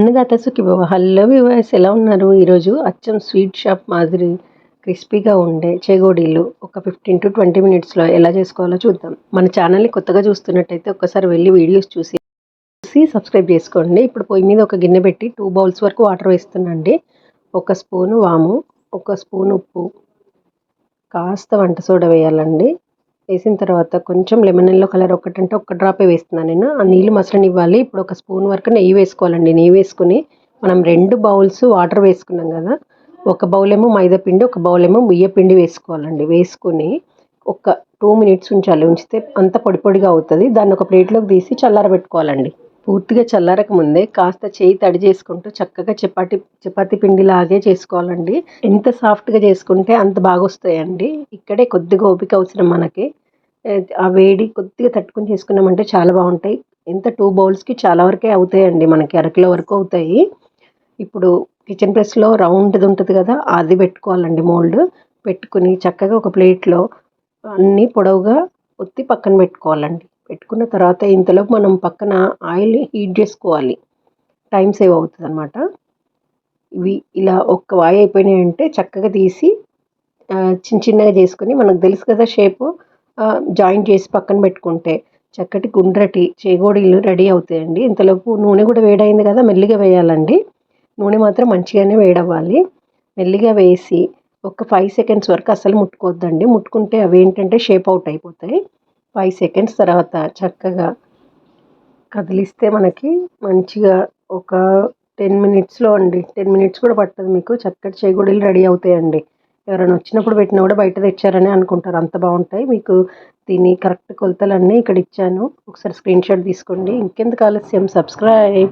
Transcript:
Annadata Sukhibhava hello వివాస్ ఎలా ఉన్నారు? ఈరోజు అచ్చం స్వీట్ షాప్ మాదిరి క్రిస్పీగా ఉండే చేగోడీలు ఒక ఫిఫ్టీన్ టు ట్వంటీ మినిట్స్లో ఎలా చేసుకోవాలో చూద్దాం. మన ఛానల్ని కొత్తగా చూస్తున్నట్టయితే ఒక్కసారి వెళ్ళి వీడియోస్ చూసి చూసి సబ్స్క్రైబ్ చేసుకోండి. ఇప్పుడు పొయ్యి మీద ఒక గిన్నె పెట్టి టూ బౌల్స్ వరకు వాటర్ వేస్తున్నాండి ఒక స్పూను వాము ఒక స్పూన్ ఉప్పు కాస్త వంట సోడా వేయాలండి. వేసిన తర్వాత కొంచెం లెమన్ ఎల్లో కలర్ ఒకటంటే ఒక డ్రాపే వేస్తున్నాను నేను. ఆ నీళ్ళు మసలనివ్వాలి ఇప్పుడు ఒక స్పూన్ వరకు నెయ్యి వేసుకోవాలండి. నెయ్యి వేసుకుని మనం రెండు బౌల్స్ వాటర్ వేసుకున్నాం కదా. ఒక బౌల్ ఏమో మైదా పిండి ఒక బౌల్ ఏమో బియ్య పిండి వేసుకోవాలండి. వేసుకుని ఒక టూ మినిట్స్ ఉంచాలి. ఉంచితే అంత పొడి పొడిగా అవుతుంది. దాన్ని ఒక ప్లేట్లోకి తీసి చల్లారబెట్టుకోవాలండి. పూర్తిగా చల్లారక ముందే కాస్త చేయి తడి చేసుకుంటూ చక్కగా చపాతి చపాతి పిండి లాగే చేసుకోవాలండి. ఎంత సాఫ్ట్గా చేసుకుంటే అంత బాగా వస్తాయండి ఇక్కడే కొద్దిగా ఓపిక అవసరం మనకి. ఆ వేడి కొద్దిగా తట్టుకొని చేసుకున్నామంటే చాలా బాగుంటాయి. ఎంత టూ బౌల్స్కి చాలా వరకే అవుతాయండి మనకి అరకిలో వరకు అవుతాయి. ఇప్పుడు కిచెన్ ప్రెస్లో రౌండ్ది ఉంటుంది కదా అది పెట్టుకోవాలండి మోల్డ్. పెట్టుకుని చక్కగా ఒక ప్లేట్లో అన్నీ పొడవుగా ఒత్తి పక్కన పెట్టుకోవాలండి. పెట్టుకున్న తర్వాత ఇంతలో మనం పక్కన ఆయిల్ హీట్ చేసుకోవాలి. టైం సేవ్ అవుతుంది అనమాట ఇవి ఇలా ఒక్క వాయి అయిపోయినాయంటే చక్కగా తీసి చిన్న చిన్నగా చేసుకొని మనకు తెలుసు కదా షేపు జాయింట్ చేసి పక్కన పెట్టుకుంటే చక్కటి గుండ్రటి చేగోడీలు రెడీ అవుతాయండి. ఇంతలోపు నూనె కూడా వేడైంది కదా మెల్లిగా వేయాలండి. నూనె మాత్రం మంచిగానే వేడవ్వాలి. మెల్లిగా వేసి ఒక ఫైవ్ సెకండ్స్ వరకు అసలు ముట్టుకోవద్దండి. ముట్టుకుంటే అవి ఏంటంటే షేప్ అవుట్ అయిపోతాయి. ఫైవ్ సెకండ్స్ తర్వాత చక్కగా కదిలిస్తే మనకి మంచిగా ఒక టెన్ మినిట్స్లో అండి. టెన్ మినిట్స్ కూడా పట్టదు మీకు. చక్కటి చేగోడీలు రెడీ అవుతాయండి. ఎవరైనా వచ్చినప్పుడు పెట్టినా కూడా బయట తెచ్చారని అనుకుంటారు. అంత బాగుంటాయి. మీకు దీని కరెక్ట్ కొలతలన్నీ ఇక్కడ ఇచ్చాను. ఒకసారి స్క్రీన్ షాట్ తీసుకోండి. ఇంకెందుకు ఆలస్యం? సబ్స్క్రైబ్